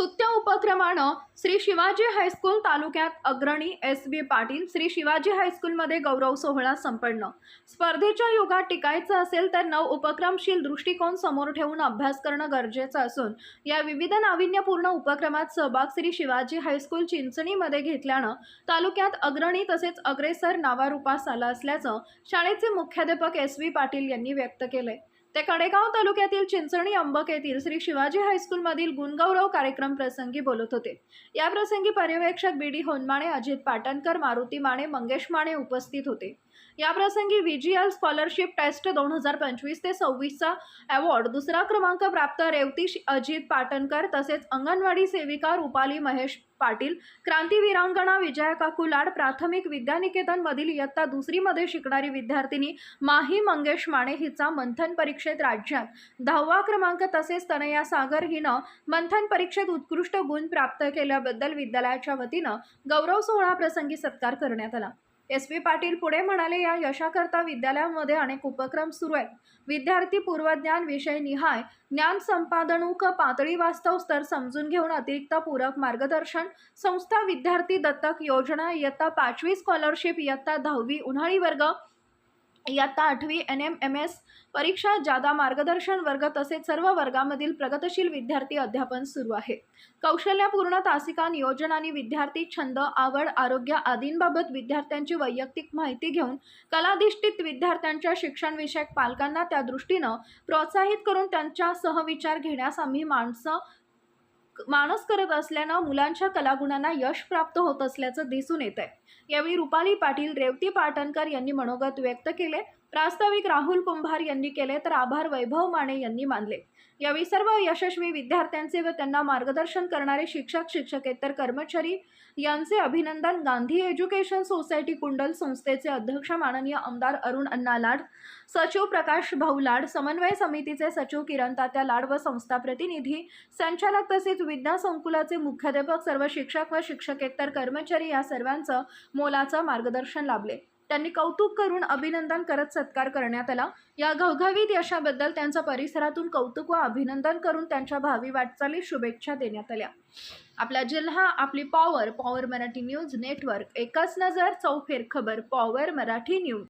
उपक्रमानं श्री शिवाजी हायस्कूल तालुक्यात अग्रणी एस बी पाटील श्री शिवाजी हायस्कूलमध्ये गौरव सोहळा संपन्न. स्पर्धेच्या युगात टिकायचं असेल तर नव उपक्रमशील दृष्टिकोन समोर ठेवून अभ्यास करणं गरजेचं असून या विविध नाविन्यपूर्ण उपक्रमात सहभाग श्री शिवाजी हायस्कूल चिंचणीमध्ये घेतल्यानं तालुक्यात अग्रणी तसेच अग्रेसर नावारूपास आलं असल्याचं शाळेचे मुख्याध्यापक एस व्ही पाटील यांनी व्यक्त केलंय. ते कडेगाव तालुक्यातील चिंचणी अंबक येथील श्री शिवाजी हायस्कूलमधील गुणगौरव कार्यक्रम प्रसंगी बोलत होते. या प्रसंगी पर्यवेक्षक बी डी होनमाणे अजित पाटणकर मारुती माने मंगेश माने उपस्थित होते. या प्रसंगी व्हीजीएल स्कॉलरशिप टेस्ट दोन हजार पंचवीस ते सव्वीसचा अवॉर्ड दुसरा क्रमांक प्राप्त रेवती अजित पाटणकर तसेच अंगणवाडी सेविका रुपाली महेश पाटील क्रांतीवीरांगणा विजया काकू लाड प्राथमिक विद्यानिकेतनमधील इयत्ता दुसरीमध्ये शिकणारी विद्यार्थिनी माही मंगेश माने हिचा मंथन परीक्षेत राज्यात. दहावा क्रमांक तसेच तनया सागर हिनं मंथन परीक्षेत उत्कृष्ट गुण प्राप्त केल्याबद्दल विद्यालयाच्या वतीनं गौरव सोहळा प्रसंगी सत्कार करण्यात आला. एस पी पाटील पुढे म्हणाले या यशाकरता विद्यालयामध्ये अनेक उपक्रम सुरू आहेत. विद्यार्थी पूर्वज्ञान विषय निहाय ज्ञान संपादनूक पातळी वास्तव स्तर समजून घेऊन अतिरिक्त पूरक मार्गदर्शन संस्था विद्यार्थी दत्तक योजना इयत्ता पाचवी स्कॉलरशिप इयत्ता दहावी उन्हाळी वर्ग इयत्ता आठवी एन एम एम एस परीक्षा जादा मार्गदर्शन वर्ग तसेच सर्व वर्गामधील प्रगतशील विद्यार्थी अध्यापन सुरू आहे. कौशल्यपूर्ण तासिका नियोजन आणि विद्यार्थी छंद आवड आरोग्य आदींबाबत विद्यार्थ्यांची वैयक्तिक माहिती घेऊन कलाधिष्ठित विद्यार्थ्यांच्या शिक्षणविषयक पालकांना त्या दृष्टीनं प्रोत्साहित करून त्यांच्या सहविचार घेण्यास आम्ही माणसं मानस करत असल्यानं मुलांच्या कलागुणांना यश प्राप्त होत असल्याचं दिसून येत आहे यावेळी रुपाली पाटील रेवती पाटणकर यांनी मनोगत व्यक्त केले प्रास्ताविक राहुल कुंभार यांनी केले तर आभार वैभव माने यांनी मानले. यावेळी सर्व यशस्वी विद्यार्थ्यांचे व त्यांना मार्गदर्शन करणारे शिक्षक शिक्षकेतर कर्मचारी यांचे अभिनंदन. गांधी एज्युकेशन सोसायटी कुंडल संस्थेचे अध्यक्ष माननीय आमदार अरुण अण्णा लाड सचिव प्रकाश भाऊ लाड समन्वय समितीचे सचिव किरण तात्या लाड व संस्था प्रतिनिधी संचालक तसेच विज्ञान संकुलाचे मुख्याध्यापक सर्व शिक्षक व शिक्षकेतर कर्मचारी या सर्वांचं मोलाचं मार्गदर्शन लाभले. त्यांनी कौतुक करून अभिनंदन करत सत्कार करण्यात आला. या घवघवीत यशाबद्दल त्यांचा परिसरातून कौतुक व अभिनंदन करून त्यांच्या भावी वाटचाली शुभेच्छा देण्यात आल्या. आपला जिल्हा आपली power power Marathi news network एकच नजर चौफेर खबर पॉवर मराठी न्यूज